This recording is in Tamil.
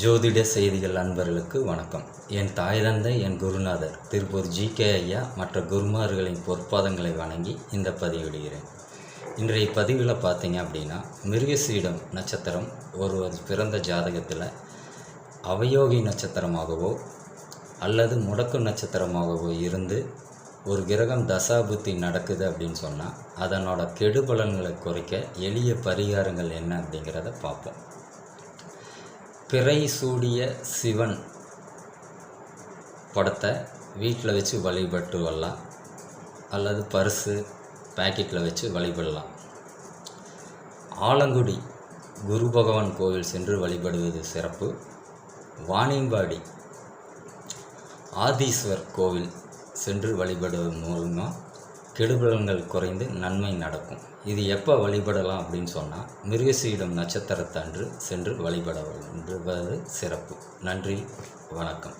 ஜோதிட செய்திகள் அன்பர்களுக்கு வணக்கம். என் தாய் தந்தை என் குருநாதர் திருப்பூர் ஜி. கே. ஐயா மற்ற குருமார்களின் பொற்பாதங்களை வணங்கி இந்த பதிவிடுகிறேன். இன்றைய பதிவில் பார்த்தீங்க அப்படின்னா மிருகசீடம் நட்சத்திரம் ஒருவர் பிறந்த ஜாதகத்தில் அவயோகி நட்சத்திரமாகவோ அல்லது முடக்கு நட்சத்திரமாகவோ இருந்து ஒரு கிரகம் தசாபுத்தி நடக்குது அப்படின்னு சொன்னால் அதனோட கெடுபலன்களை குறைக்க எளிய பரிகாரங்கள் என்ன அப்படிங்கிறத பார்ப்போம். பிறை சூடிய சிவன் படத்தை வீட்டில் வச்சு வழிபட்டு வரலாம் அல்லது பர்ஸு பேக்கெட்டில் வச்சு வழிபடலாம் ஆலங்குடி குரு பகவான் கோவில் சென்று வழிபடுவது சிறப்பு. வாணியம்பாடி ஆதீஸ்வர் கோவில் சென்று வழிபடுவது மூலமாக கெடுபலன்கள் குறைந்து நன்மை நடக்கும். இது எப்போ வழிபடலாம் அப்படின்னு சொன்னால் மிருகசீடம் நட்சத்திரத்தன்று சென்று வழிபட வேண்டுவது சிறப்பு. நன்றி. வணக்கம்.